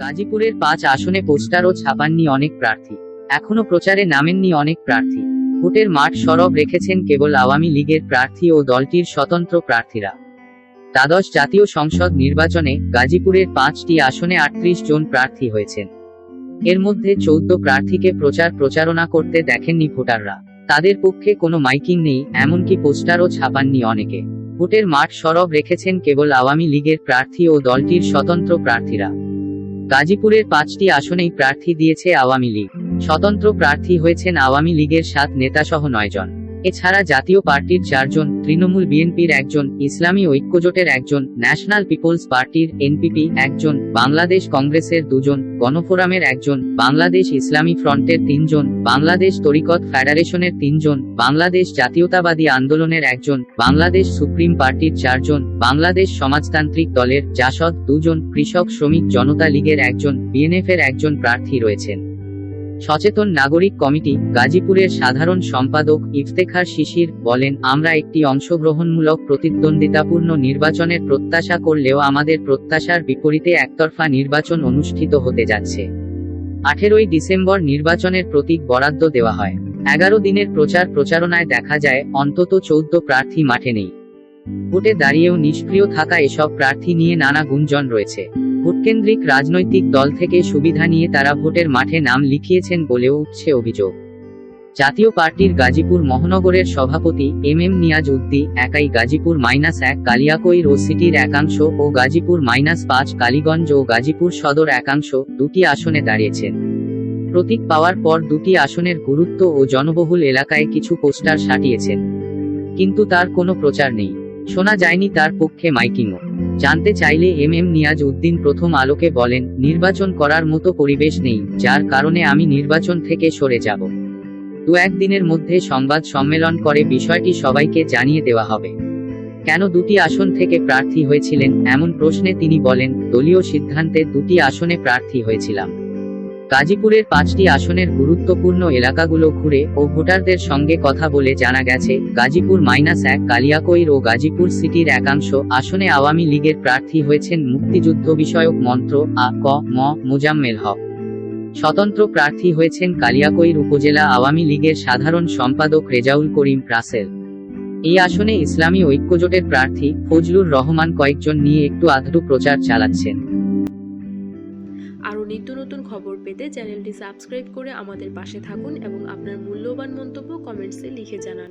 গাজীপুরের পাঁচ আসনে পোস্টারও ছাপাননি অনেক প্রার্থী। এখনও প্রচারে নামেননি অনেক প্রার্থী। ভোটের মাঠ সরব রেখেছেন কেবল আওয়ামী লীগের প্রার্থী ও দলটির স্বতন্ত্র প্রার্থীরা। দ্বাদশ জাতীয় সংসদ নির্বাচনে গাজীপুরের পাঁচটি আসনে আটত্রিশ জন প্রার্থী হয়েছেন। এর মধ্যে চৌদ্দ প্রার্থীকে প্রচার প্রচারণা করতে দেখেননি ভোটাররা। তাদের পক্ষে কোনো মাইকিং নেই, এমনকি পোস্টারও ছাপাননি অনেকে। ভোটের মাঠ সরব রেখেছেন কেবল আওয়ামী লীগের প্রার্থী ও দলটির স্বতন্ত্র প্রার্থীরা। গাজীপুরের পাঁচটি আসনেই প্রার্থী দিয়েছে আওয়ামী লীগ। স্বতন্ত্র প্রার্থী হয়েছেন আওয়ামী লীগের সাত নেতাসহ নয় জন এছাড়া জাতীয় পার্টির চারজন, তৃণমূল বিএনপির একজন, ইসলামী ঐক্যজোটের একজন, ন্যাশনাল পিপলস পার্টির এনপিপি একজন, বাংলাদেশ কংগ্রেসের দুজন, গণফোরামের একজন, বাংলাদেশ ইসলামী ফ্রন্টের তিনজন, বাংলাদেশ তরিকত ফেডারেশনের তিনজন, বাংলাদেশ জাতীয়তাবাদী আন্দোলনের একজন, বাংলাদেশ সুপ্রিম পার্টির চারজন, বাংলাদেশ সমাজতান্ত্রিক দলের জাসদ দুজন, কৃষক শ্রমিক জনতা লীগের একজন বিএনএফ এর একজন প্রার্থী রয়েছেন। সচেতন নাগরিক কমিটি, গাজীপুরের সাধারণ সম্পাদক ইফতেখার শিশির বলেন, আমরা একটি অংশগ্রহণমূলক প্রতিদ্বন্দ্বিতাপূর্ণ নির্বাচনের প্রত্যাশা করলেও আমাদের প্রত্যাশার বিপরীতে একতরফা নির্বাচন অনুষ্ঠিত হতে যাচ্ছে। আঠেরোই ডিসেম্বর নির্বাচনের প্রতীক বরাদ্দ দেওয়া হয়। এগারো দিনের প্রচার প্রচারণায় দেখা যায়, অন্তত চৌদ্দ প্রার্থী মাঠে নেই। ভোটে দাঁড়িয়েও নিষ্ক্রিয় থাকা এসব প্রার্থী নিয়ে নানা গুঞ্জন রয়েছে। ভোটকেন্দ্রিক রাজনৈতিক দল থেকে সুবিধা নিয়ে তারা ভোটের মাঠে নাম লিখিয়েছেন বলেও উঠছে অভিযোগ। জাতীয় পার্টির গাজীপুর মহানগরের সভাপতি এম এম নিয়াজ উদ্দি একাই গাজীপুর মাইনাস এক, কালিয়াকৈর ও সিটির একাংশ ও গাজীপুর মাইনাস পাঁচ, কালীগঞ্জ ও গাজীপুর সদর একাংশ দুটি আসনে দাঁড়িয়েছেন। প্রতীক পাওয়ার পর দুটি আসনের গুরুত্ব ও জনবহুল এলাকায় কিছু পোস্টার সাটিয়েছেন। কিন্তু তার কোনো প্রচার নেই। শোনা যায়নি তার পক্ষে মাইকিংও। জানতে চাইলে এম এম নিয়াজ উদ্দিন প্রথম আলোকে বলেন, নির্বাচন করার মতো পরিবেশ নেই, যার কারণে আমি নির্বাচন থেকে সরে যাব। দু একদিনের মধ্যে সংবাদ সম্মেলন করে বিষয়টি সবাইকে জানিয়ে দেওয়া হবে। কেন দুটি আসন থেকে প্রার্থী হয়েছিলেন, এমন প্রশ্নে তিনি বলেন, দলীয় সিদ্ধান্তে দুটি আসনে প্রার্থী হয়েছিলাম। গাজীপুরের পাঁচটি আসনের গুরুত্বপূর্ণ এলাকাগুলো ঘুরে ও ভোটারদের সঙ্গে কথা বলে জানা গেছে, গাজীপুর মাইনাস এক, কালিয়াকৈর ও গাজীপুর সিটির একাংশ আসনে আওয়ামী লীগের প্রার্থী হয়েছেন মুক্তিযুদ্ধ বিষয়ক মন্ত্র আ, ক, ম, মোজাম্মেল হক। স্বতন্ত্র প্রার্থী হয়েছেন কালিয়াকৈর উপজেলা আওয়ামী লীগের সাধারণ সম্পাদক রেজাউল করিম প্রাসেল এই আসনে ইসলামী ঐক্যজোটের প্রার্থী ফজলুর রহমান কয়েকজন নিয়ে একটু আধটু প্রচার চালাচ্ছেন। আরও নিত্য নতুন খবর পেতে চ্যানেলটি সাবস্ক্রাইব করে আমাদের পাশে থাকুন এবং আপনার মূল্যবান মন্তব্য কমেন্টসে লিখে জানান।